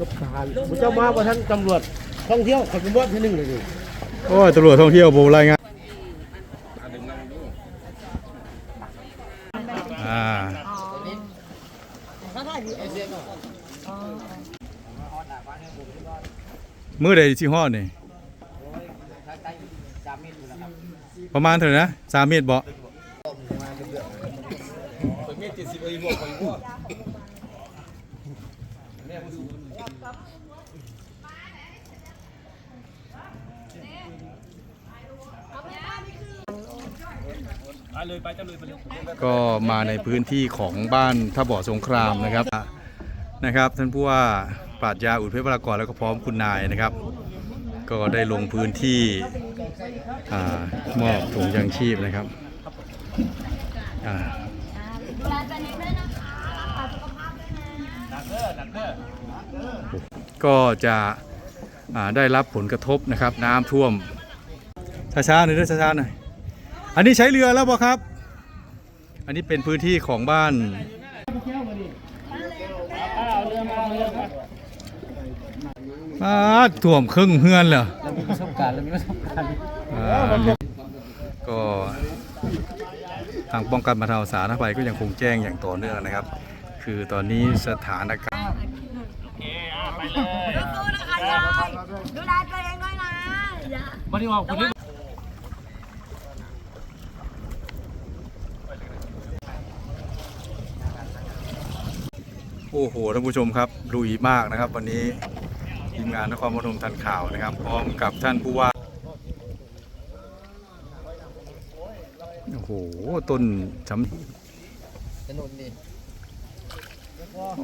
กับการผมเจ้ามาว่าท่านตำรวจท่องเที่ยวขับรถที่หนึ่งเลยนี่โอ้ยตำรวจท่องเที่ยวโบรายงานอ่ามือใดที่ห้อนี่ประมาณเท่าไหร่นะสามเมตรบ่ก็ ก็มาในพื้นที่ของบ้านท่าบ่อสงครามนะครับนะครับท่านผู้ว่าปราชญาอุดเพชรวรากรแล้วก็พร้อมคุณนายนะครับ ก็ได้ลงพื้นที่มอบถุงยางชีพนะครับ ก็จะได้รับผลกระทบนะครับ น้ำท่วมช้าๆหน่อยด้วยช้าๆหน่อยอันนี้ใช้เรือแล้วป่ะครับ อันนี้เป็นพื้นที่ของบ้านอ่าท่วมครึ่งเฮือนเหรอเรามีประสบการณ์เรามีประสบการณ์ก็ทางป้องกันบรรเทาสาธารณภัยก็ยังคงแจ้งอย่างต่อเนื่องนะครับ คือตอนนี้สถานการณ์สู้ๆนะคะยายดูแลตัวเองด้วยนะอย่ามาที่ว่าคุณนี่โอ้โหท่านผู้ชมครับลุยมากนะครับ วันนี้ทีมงานนครปฐมทันข่าวนะครับ พร้อมกับท่านผู้ว่าโอ้โหต้นสำถนนนี่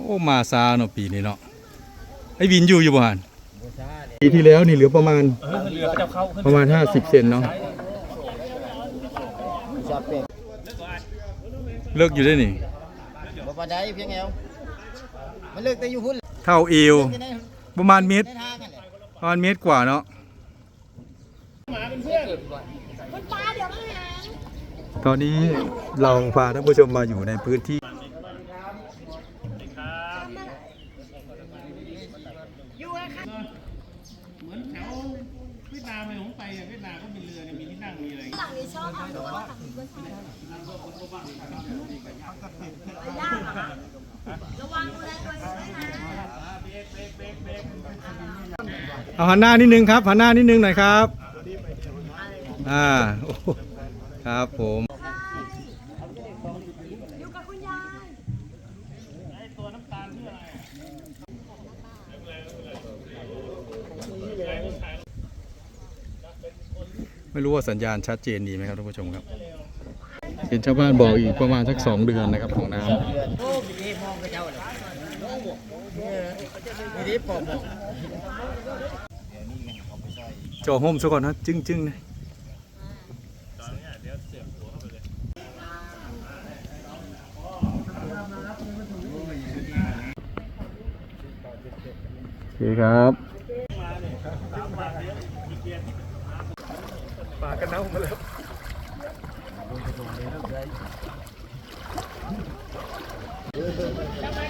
โอ้มาซาเนาะปีนี้เนาะไอ้วินอยู่อยู่บ้านบูชาเนี่ยปีที่แล้วนี่เหลือประมาณเรือก็จะเข้าขึ้นประมาณ 50 เซนเนาะบูชาเป็ดเลิกอยู่ได้นี่บ่ปานใดเพียงแอวมันเลิกแต่อยู่พุ่นเท่าเอวที่ไหนประมาณเมตรในทางกันแหละประมาณเมตรกว่าเนาะคุณป้าเดี๋ยวมาหาตอนนี้เราพาท่านผู้ชมมาอยู่ในพื้นที่ เหมือนแถวเวียดนามเลยผมไปอะเวียดนามก็มีเรือเนี่ยมีที่นั่งมีอะไรหลังนี้ชอบทำด้วยหลังนี้ก็ชอบยากอะค่ะระวังดูแลตัวเองด้วยนะเอาหันหน้านิดนึงครับหันหน้านิดนึงหน่อยครับ อ่าโอ้โหครับผม อยู่กับคุณยาย ไม่รู้ว่าสัญญาณชัดเจนดีไหมครับท่านผู้ชมครับเห็นชาวบ้านบอกอีกประมาณสักสองเดือนนะครับของน้โอ้มีที่มองกับเจ้าเลยมีที่ปอบบอกำจอห่มซะก่อนนะจึ้งจึ้งนะโอเคครับ ปากกัน